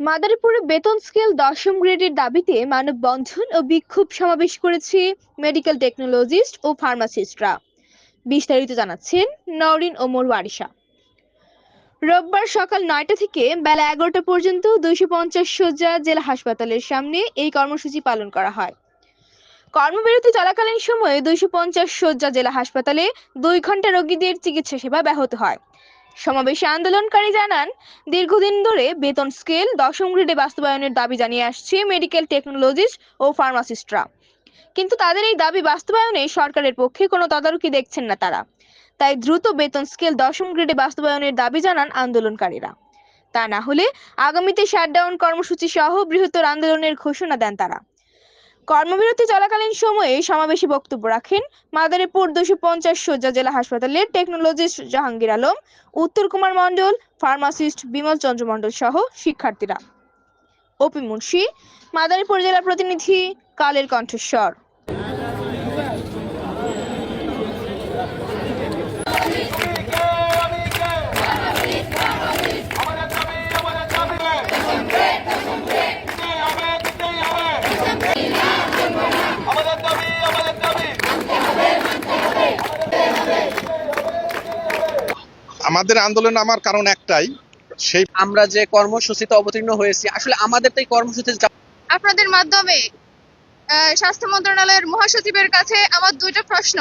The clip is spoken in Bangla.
মাদারীপুরে বেতন স্কেল দশম গ্রেডের দাবিতে মানববন্ধন ও বিক্ষোভ সমাবেশ করেছে মেডিকেল টেকনোলজিস্ট ও ফার্মাসিস্টরা বিস্তারিত জানাচ্ছেন নওরিন ওমর ওয়ারিশা। রোববার সকাল নয়টা থেকে বেলা এগারোটা পর্যন্ত দুইশো পঞ্চাশ শয্যা জেলা হাসপাতালের সামনে এই কর্মসূচি পালন করা হয়। কর্মবিরতি চলাকালীন সময়ে দুইশো পঞ্চাশ শয্যা জেলা হাসপাতালে দুই ঘণ্টা রোগীদের চিকিৎসা সেবা ব্যাহত হয়। সমাবেশে আন্দোলনকারী জানান, দীর্ঘদিন ধরে বেতন স্কেল দশম গ্রেডে বাস্তবায়নের দাবি জানিয়ে আসছে মেডিকেল টেকনোলজিস্ট ও ফার্মাসিস্টরা। কিন্তু তাদের এই দাবি বাস্তবায়নে সরকারের পক্ষে কোনো তদারকি দেখছেন না তারা। তাই দ্রুত বেতন স্কেল দশম গ্রেডে বাস্তবায়নের দাবি জানান আন্দোলনকারীরা। তা না হলে আগামীতে শাটডাউন কর্মসূচি সহ বৃহত্তর আন্দোলনের ঘোষণা দেন তারা। কর্মবিরতি চলাকালীন সময়ে সমাবেশে বক্তব্য রাখেন মাদারীপুর দুশো পঞ্চাশ শয্যা জেলা হাসপাতালের টেকনোলজিস্ট জাহাঙ্গীর আলম, উত্তর কুমার মণ্ডল, ফার্মাসিস্ট বিমল চন্দ্র মণ্ডল সহ শিক্ষার্থীরা। ওপি মুন্সি, মাদারীপুর জেলা প্রতিনিধি কালের কণ্ঠস্বর আমাদের দাবি আমাদের দাবি আমাদের আন্দোলন আমার কারণ একটাই সেই আমরা যে কর্মসূচিতে অবতীর্ণ হয়েছি আসলে আমাদের তো এই কর্মসূচিতে আপনাদের মাধ্যমে আহ, স্বাস্থ্য মন্ত্রণালয়ের মহাসচিবের কাছে আমার দুইটা প্রশ্ন।